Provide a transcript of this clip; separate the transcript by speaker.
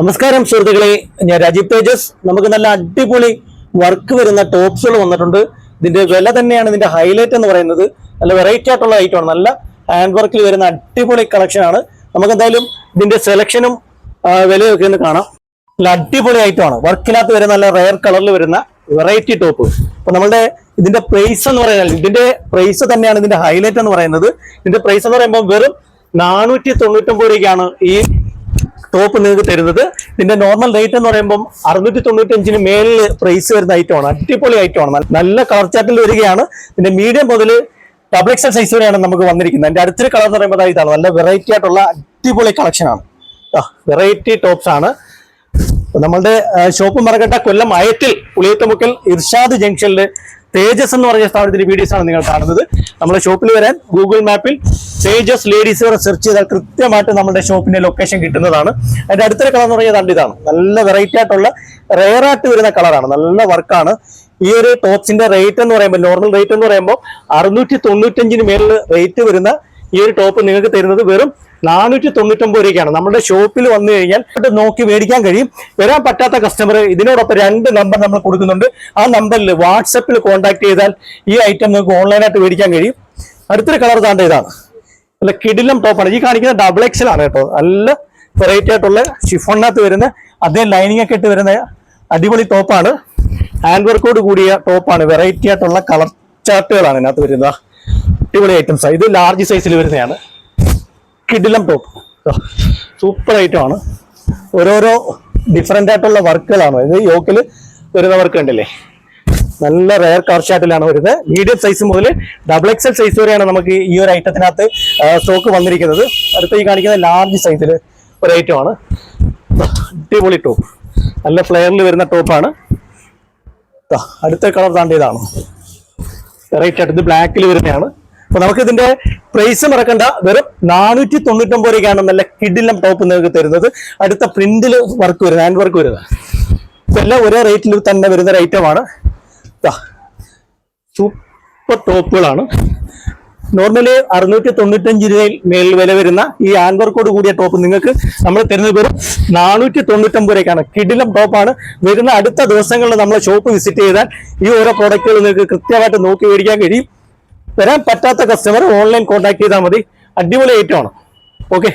Speaker 1: നമസ്കാരം സുഹൃത്തുക്കളെ. ഞാൻ രാജീവ് തേജസ്. നമുക്ക് നല്ല അടിപൊളി വർക്ക് വരുന്ന ടോപ്സുകൾ വന്നിട്ടുണ്ട്. ഇതിന്റെ വില തന്നെയാണ് ഇതിന്റെ ഹൈലൈറ്റ് എന്ന് പറയുന്നത്. നല്ല വെറൈറ്റി ആയിട്ടുള്ള ഐറ്റമാണ് നല്ല ഹാൻഡ് വർക്കിൽ വരുന്ന അടിപൊളി കളക്ഷൻ ആണ്. നമുക്ക് എന്തായാലും ഇതിന്റെ സെലക്ഷനും വിലയൊക്കെ ഒന്ന് കാണാം. നല്ല അടിപൊളി ഐറ്റമാണ് വർക്കിനകത്ത് വരുന്ന നല്ല റയർ കളറിൽ വരുന്ന വെറൈറ്റി ടോപ്പ് അപ്പൊ നമ്മളുടെ ഇതിന്റെ പ്രൈസ് എന്ന് പറയുന്നത് ഇതിന്റെ പ്രൈസ് തന്നെയാണ് ഇതിന്റെ ഹൈലൈറ്റ് എന്ന് പറയുന്നത്. ഇതിന്റെ പ്രൈസ് എന്ന് പറയുമ്പോൾ വെറും നാനൂറ്റി തൊണ്ണൂറ്റൊമ്പത് രൂപയ്ക്കാണ് ഈ ടോപ്പ് നിങ്ങൾക്ക് തരുന്നത്. ഇതിന്റെ നോർമൽ റേറ്റ് എന്ന് പറയുമ്പോൾ അറുന്നൂറ്റി തൊണ്ണൂറ്റി അഞ്ചിന് മേലിൽ പ്രൈസ് വരുന്ന ഐറ്റമാണ് അടിപൊളി ഐറ്റമാണ് നല്ല- കളർ ചാറ്റിൽ വരികയാണ്. ഇതിന്റെ മീഡിയം മുതൽ ഡബിൾ എക്സൽ സൈസ് വരെയാണ് നമുക്ക് വന്നിരിക്കുന്നത്. അതിന്റെ അടുത്തൊരു കളർ എന്ന് പറയുമ്പോൾ ഇതാണ്. നല്ല വെറൈറ്റി ആയിട്ടുള്ള അടിപൊളി കളക്ഷനാണ് വെറൈറ്റി ടോപ്സ് ആണ്. നമ്മളുടെ ഷോപ്പ് മറക്കട്ട കൊല്ലം അയത്തിൽ പുളിയത്തുമുക്കൽ ഇർഷാദ് ജംഗ്ഷനിൽ തേജസ് എന്ന് പറഞ്ഞ സ്ഥാപനത്തിന്റെ വീഡിയോസ് ആണ് നിങ്ങൾ കാണുന്നത്. നമ്മുടെ ഷോപ്പിൽ വരാൻ ഗൂഗിൾ മാപ്പിൽ തേജസ് ലേഡീസ് വരെ സെർച്ച് ചെയ്താൽ കൃത്യമായിട്ട് നമ്മുടെ ഷോപ്പിന്റെ ലൊക്കേഷൻ കിട്ടുന്നതാണ്. അതിന്റെ അടുത്തൊരു കളർ എന്ന് പറഞ്ഞാൽ ഇതാണ്. നല്ല വെറൈറ്റി ആയിട്ടുള്ള റെയർ ആയിട്ട് വരുന്ന കളറാണ് നല്ല വർക്കാണ് ഈ ഒരു ടോപ്സിന്റെ റേറ്റ് എന്ന് പറയുമ്പോൾ നോർമൽ റേറ്റ് എന്ന് പറയുമ്പോൾ അറുന്നൂറ്റി തൊണ്ണൂറ്റഞ്ചിന് മേളിൽ റേറ്റ് വരുന്ന ഈ ഒരു ടോപ്പ് നിങ്ങൾക്ക് തരുന്നത് വെറും നാനൂറ്റി തൊണ്ണൂറ്റൊമ്പത് രൂപയ്ക്കാണ്. നമ്മുടെ ഷോപ്പിൽ വന്നു കഴിഞ്ഞാൽ നോക്കി മേടിക്കാൻ കഴിയും. വരാൻ പറ്റാത്ത കസ്റ്റമർ ഇതിനോടൊപ്പം രണ്ട് നമ്പർ നമ്മൾ കൊടുക്കുന്നുണ്ട്. ആ നമ്പറിൽ വാട്സപ്പിൽ കോൺടാക്ട് ചെയ്താൽ ഈ ഐറ്റം നിങ്ങൾക്ക് ഓൺലൈനായിട്ട് മേടിക്കാൻ കഴിയും. അടുത്തൊരു കളർ താണ്ട ഇതാണ്. നല്ല കിടിലം ടോപ്പാണ് ഈ കാണിക്കുന്ന ഡബിൾ എക്സൽ ആണ് കേട്ടോ. നല്ല വെറൈറ്റി ആയിട്ടുള്ള ഷിഫോണിനകത്ത് വരുന്ന അതേ ലൈനിങ് ഒക്കെ ഇട്ട് വരുന്ന അടിപൊളി ടോപ്പാണ് ഹാൻഡ് വർക്കോട് കൂടിയ ടോപ്പാണ് വെറൈറ്റി ആയിട്ടുള്ള കളർ ചാർട്ടുകളാണ് ഇതിനകത്ത് വരുന്നത്. അടിപൊളി ഐറ്റംസ് ഇത് ലാർജ് സൈസിൽ വരുന്നതാണ്. കിടിലം ടോപ്പ് സൂപ്പർ ഐറ്റം ആണ്. ഓരോരോ ഡിഫറെന്റ് ആയിട്ടുള്ള വർക്കുകളാണ്. ഇത് യോക്കിൽ വരുന്ന വർക്ക് ഉണ്ടല്ലേ? നല്ല റെയർ കാർ ഷാട്ടിലാണ് വരുന്നത്. മീഡിയം സൈസ് മുതൽ ഡബിൾ എക്സൽ സൈസ് വരെയാണ് നമുക്ക് ഈ ഒരു ഐറ്റത്തിനകത്ത് സ്റ്റോക്ക് വന്നിരിക്കുന്നത്. അടുത്ത ഈ കാണിക്കുന്ന ലാർജ് സൈസിൽ ഒരു ഐറ്റമാണ് അടിപൊളി ടോപ്പ് നല്ല ഫ്ലെയറിൽ വരുന്ന ടോപ്പാണ് അടുത്ത കളർ താണ്ടിയതാണ് വെറൈറ്റി ആയിട്ട് ഇത് ബ്ലാക്കിൽ വരുന്നതാണ്. അപ്പൊ നമുക്ക് ഇതിന്റെ പ്രൈസ് മറക്കണ്ട. വെറും നാനൂറ്റി തൊണ്ണൂറ്റൊമ്പത് രൂപയ്ക്കാണ് നല്ല കിഡിലം ടോപ്പ് നിങ്ങൾക്ക് തരുന്നത്. അടുത്ത പ്രിന്റിൽ വർക്ക് വരുന്നത് ഹാൻഡ് വർക്ക് വരുന്നത്. എല്ലാം ഒരേ റേറ്റിൽ തന്നെ വരുന്ന ഒരു ഐറ്റമാണ് സൂപ്പർ ടോപ്പുകളാണ് നോർമലി അറുന്നൂറ്റി തൊണ്ണൂറ്റഞ്ച് രൂപയിൽ മേൽ വില വരുന്ന ഈ ഹാൻഡ് വർക്കോട് കൂടിയ ടോപ്പ് നിങ്ങൾക്ക് നമ്മൾ തരുന്നത് വെറും നാനൂറ്റി തൊണ്ണൂറ്റൊമ്പത് രൂപയ്ക്കാണ്. കിടിലം ടോപ്പാണ് വരുന്ന അടുത്ത ദിവസങ്ങളിൽ നമ്മളെ ഷോപ്പ് വിസിറ്റ് ചെയ്താൽ ഈ ഓരോ പ്രോഡക്റ്റുകൾ നിങ്ങൾക്ക് കൃത്യമായിട്ട് നോക്കി മേടിക്കാൻ കഴിയും. വരാൻ പറ്റാത്ത കസ്റ്റമർ ഓൺലൈൻ കോൺടാക്ട് ചെയ്താൽ മതി. അടിപൊളി ഐറ്റമാണ് ഓക്കെ